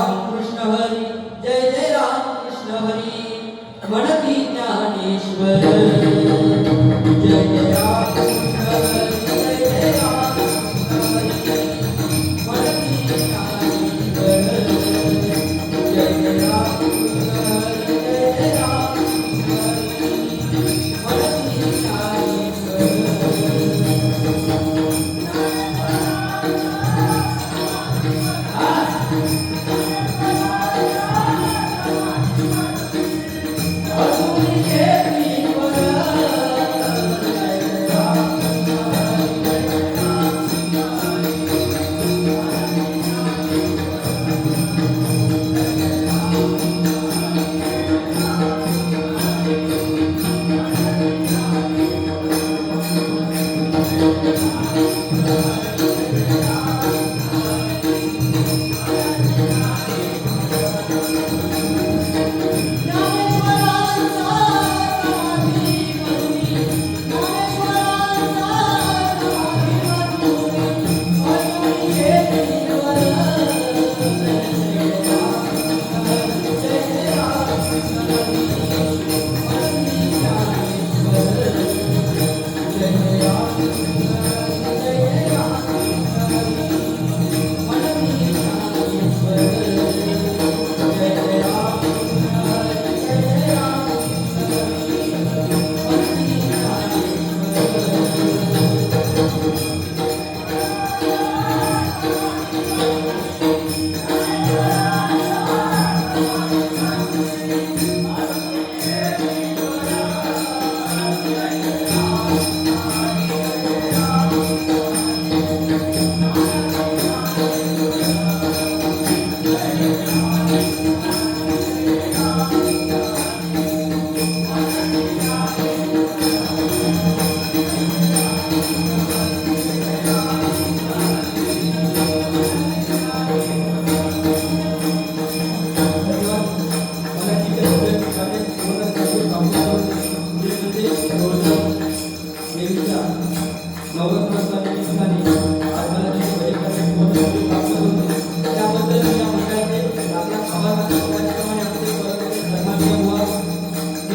रामकृष्ण हरी जय जय रामकृष्ण हरी म्हणती ज्ञानेश्वर। जय जय